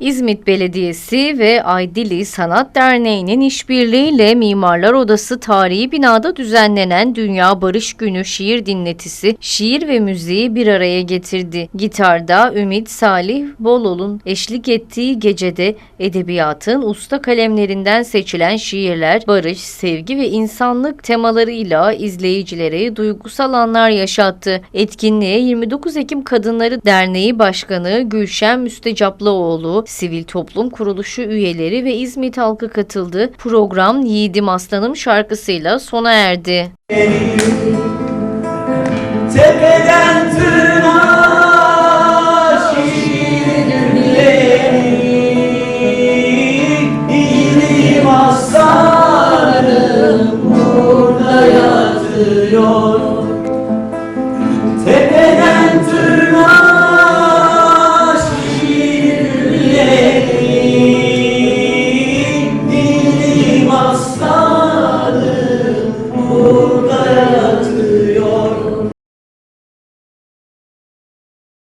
İzmit Belediyesi ve Aydili Sanat Derneği'nin işbirliğiyle Mimarlar Odası tarihi binada düzenlenen Dünya Barış Günü şiir dinletisi şiir ve müziği bir araya getirdi. Gitarda Ümit Salih Bolol'un eşlik ettiği gecede edebiyatın usta kalemlerinden seçilen şiirler barış, sevgi ve insanlık temalarıyla izleyicilere duygusal anlar yaşattı. Etkinliğe 29 Ekim Kadınları Derneği Başkanı Gülşen Müstecaplıoğlu, sivil toplum kuruluşu üyeleri ve İzmit halkı katıldı. Program Yiğidim Aslanım şarkısıyla sona erdi. Tepeden Yiğidim aslanım burada yatıyor